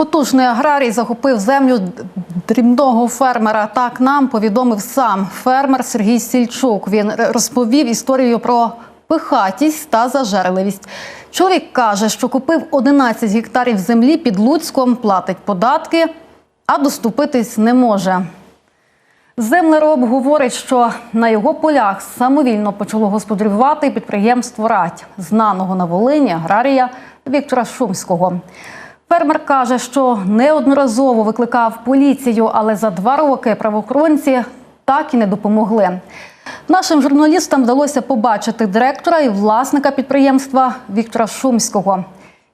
Потужний аграрій захопив землю дрібного фермера. Так нам повідомив сам фермер Сергій Сільчук. Він розповів історію про пихатість та зажерливість. Чоловік каже, що купив 11 гектарів землі під Луцьком, платить податки, а доступитись не може. Землероб говорить, що на його полях самовільно почало господарювати підприємство Радь, знаного на Волині аграрія Віктора Шумського. Фермер каже, що неодноразово викликав поліцію, але за два роки правоохоронці так і не допомогли. Нашим журналістам вдалося побачити директора і власника підприємства Віктора Шумського.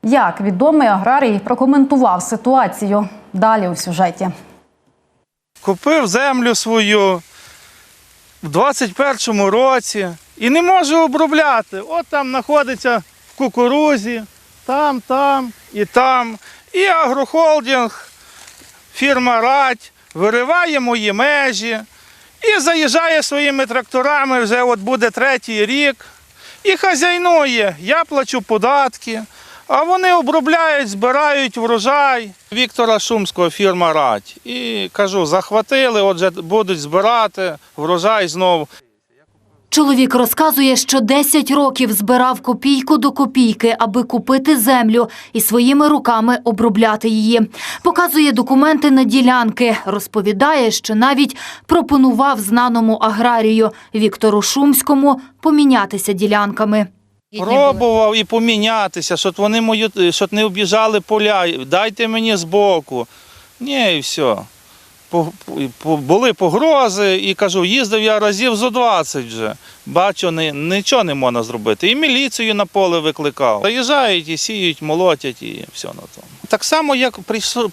Як відомий аграрій прокоментував ситуацію далі у сюжеті. Купив землю свою в 21-му році і не можу обробляти. От там знаходиться в кукурузі, там, там і там. І агрохолдинг, фірма Радь вириває мої межі і заїжджає своїми тракторами, вже от буде третій рік. І хазяйнує. Я плачу податки, а вони обробляють, збирають врожай. Віктора Шумського фірма Радь. І кажу, захватили, отже, будуть збирати врожай знову. Чоловік розказує, що 10 років збирав копійку до копійки, аби купити землю і своїми руками обробляти її. Показує документи на ділянки. Розповідає, що навіть пропонував знаному аграрію Віктору Шумському помінятися ділянками. Пробував і помінятися, щоб вони мою, щоб не обіжали поля. Дайте мені збоку. Ні, і все. Були погрози, і кажу, їздив я разів зо 20 вже. Бачу, нічого не можна зробити. І міліцію на поле викликав. Заїжджають і сіють, молотять і все на тому. Так само, як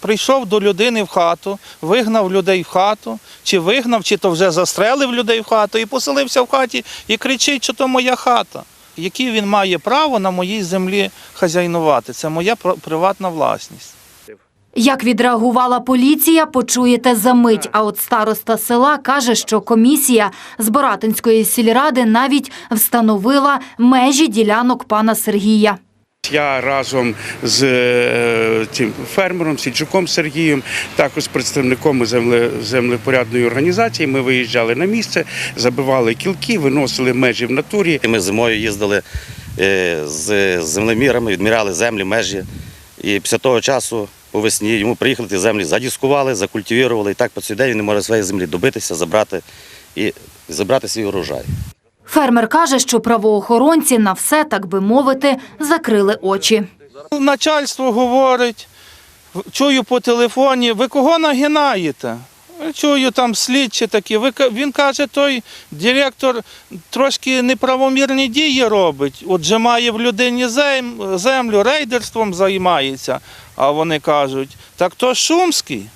прийшов, до людини в хату, вигнав людей в хату, чи вигнав, чи то вже застрелив людей в хату і поселився в хаті і кричить, що то моя хата. Яке він має право на моїй землі хазяйнувати? Це моя пр- приватна власність. Як відреагувала поліція, почуєте за мить. А от староста села каже, що комісія з Боратинської сільради навіть встановила межі ділянок пана Сергія. Я разом з е, цим фермером Сільчуком Сергієм, також з представником земле, землепорядної організації. Ми виїжджали на місце, забивали кілки, виносили межі в натурі. Ми зимою їздили е, з землемірами, відміряли землі, межі. І після того часу по весні йому приїхали ті землі, задіскували, закультивували. І так по цей день він не може своєї землі добитися, забрати і забрати свій урожай. Фермер каже, що правоохоронці на все, так би мовити, закрили очі. Начальство говорить, чую по телефоні, ви кого нагинаєте? Чую там слідчі такі. Він каже, той директор трошки неправомірні дії робить. Отже, має в людині землю, рейдерством займається. А вони кажуть, так то Шумський.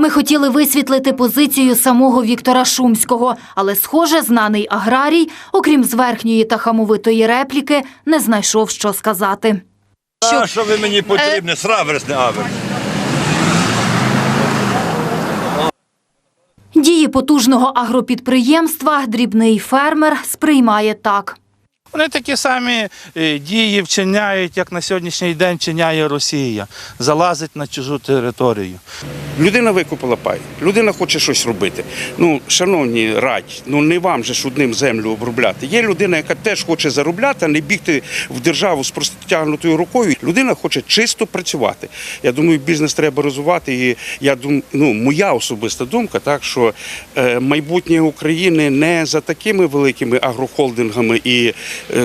Ми хотіли висвітлити позицію самого Віктора Шумського, але, схоже, знаний аграрій, окрім зверхньої та хамовитої репліки, не знайшов, що сказати. Що, що ви мені потрібні? Сраверс не аверс. Дії потужного агропідприємства дрібний фермер сприймає так. Вони такі самі е, дії вчиняють, як на сьогоднішній день вчиняє Росія. Залазить на чужу територію. Людина викупила пай, людина хоче щось робити. Ну, шановні радь, ну не вам же ж одним землю обробляти. Є людина, яка теж хоче заробляти, а не бігти в державу з простягнутою рукою. Людина хоче чисто працювати. Я думаю, бізнес треба розвивати. І я думаю, ну моя особиста думка, так що е, майбутнє України не за такими великими агрохолдингами і,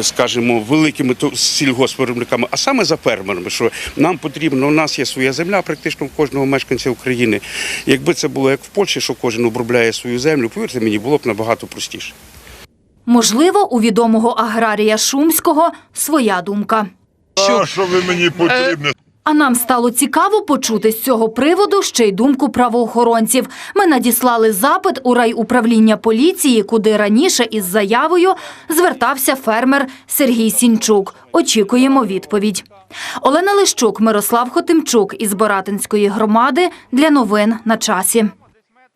скажімо, великими то- сільгоспвиробниками, а саме за фермерами. Що нам потрібно, у нас є своя земля, практично в кожного мешканця України. Якби це було як в Польщі, що кожен обробляє свою землю, повірте мені, було б набагато простіше. Можливо, у відомого аграрія Шумського своя думка. Що, що ви мені потрібні? А нам стало цікаво почути з цього приводу ще й думку правоохоронців. Ми надіслали запит у райуправління поліції, куди раніше із заявою звертався фермер Сергій Сінчук. Очікуємо відповідь. Олена Лищук, Мирослав Хотимчук із Боратинської громади для новин на часі.